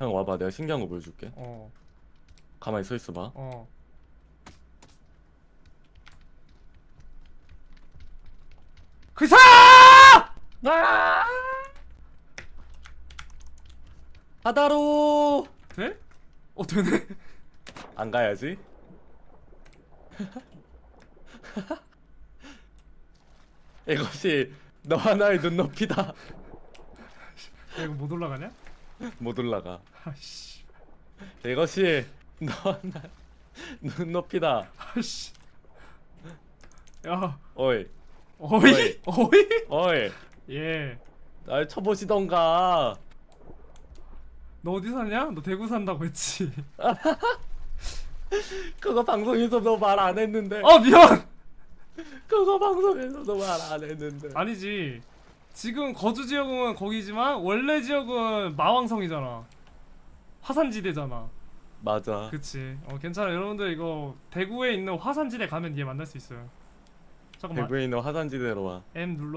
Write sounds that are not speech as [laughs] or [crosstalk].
형 와봐 내가 신기한 거 보여줄게 어, 가만히 서 있어봐 어. 그 사! 아! 바다로 돼? 어 되네. 안 가야지 [laughs] 이것이 너와 나의 눈높이다 야, 이거 못 올라가냐? [laughs] 못 올라가 아씨, 이것이 너와 나 눈높이다 아씨. 야, 어이 어이, 어이? 어이 예. 날 쳐보시던가 너 어디 사냐? 너 대구 산다고 했지. [laughs] 그거 방송에서도 말안 했는데 아 미안. 그거 방송에서도 말안 했는데 아니지. 지금 거주 지역은 거기지만 원래 지역은 마왕성이잖아. 화산지대잖아. 맞아 그치. 어 괜찮아. 여러분들 이거 대구에 있는 화산지대 가면 얘 만날 수 있어요. 잠깐만. 대구에 있는 화산지대로 와 M 눌러.